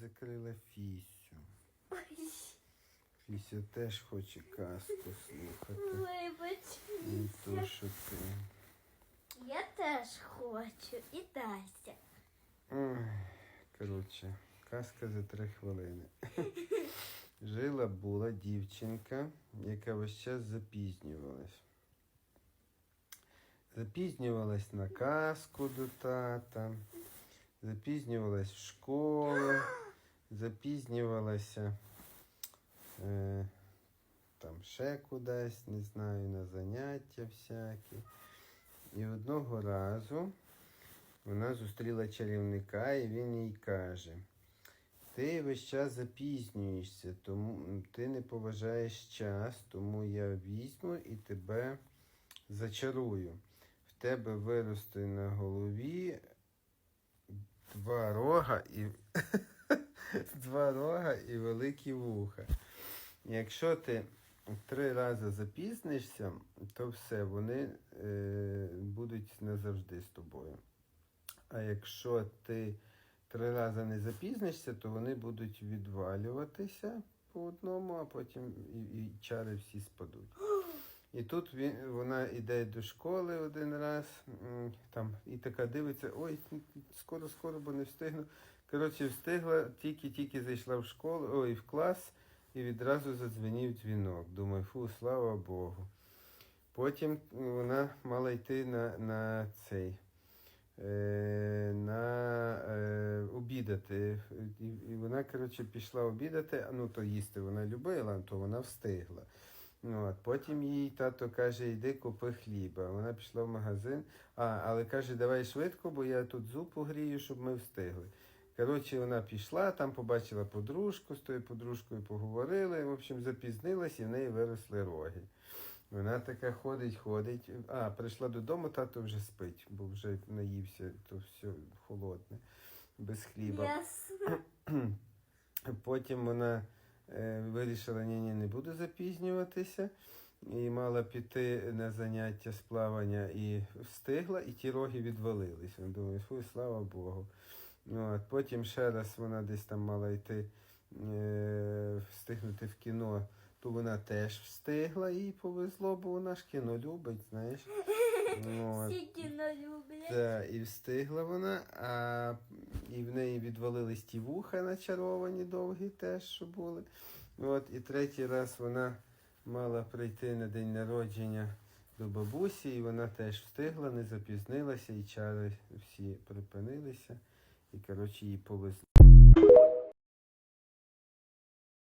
закрила Фісю. Фіся теж хоче казку слухати. Вибач. Не то, що ти. Я теж хочу і Дася. Ой, коротше, казка за три хвилини. Жила була дівчинка, яка весь час запізнювалась. Запізнювалась на казку до тата, запізнювалась в школу, запізнювалася е, там ще кудись, не знаю, на заняття всякі. І одного разу вона зустріла чарівника, і він їй каже: Ти весь час запізнюєшся, тому ти не поважаєш час, тому я візьму і тебе зачарую. В тебе виросте на голові два рога і два рога і великі вуха. Якщо ти три рази запізнишся, то все, вони е, будуть назавжди з тобою. А якщо ти три рази не запізнишся, то вони будуть відвалюватися по одному, а потім і, і чари всі спадуть. І тут він, вона йде до школи один раз, там, і така дивиться, ой, скоро, скоро, бо не встигну. Коротше, встигла, тільки-тільки зайшла в школу, ой, в клас, і відразу задзвенів дзвінок. Думаю, фу, слава Богу. Потім вона мала йти на, на цей. е, На е, обідати. І, і вона, коротше, пішла обідати, ну то їсти вона любила, то вона встигла. От, потім їй тато каже, йди купи хліба. Вона пішла в магазин, а, але каже, давай швидко, бо я тут зупу грію, щоб ми встигли. Коротше, вона пішла, там побачила подружку, з тою подружкою поговорили, в общем, запізнилась і в неї виросли роги. Вона така ходить, ходить. А, прийшла додому, тато вже спить, бо вже наївся, то все холодне, без хліба. Ясно. Потім вона вирішила, ні, ні, не буду запізнюватися. І мала піти на заняття з плавання і встигла, і ті роги відвалились. Вона думає, фу, слава Богу. Ну, от, потім ще раз вона десь там мала йти е, встигнути в кіно, то вона теж встигла, їй повезло, бо вона ж кіно любить, знаєш. Ну, от. Всі кіно люблять. Так, і встигла вона, а і в неї відвалились ті вуха начаровані довгі теж, що були. От, і третій раз вона мала прийти на день народження до бабусі, і вона теж встигла, не запізнилася, і чари всі припинилися. І, коротше, її повезло.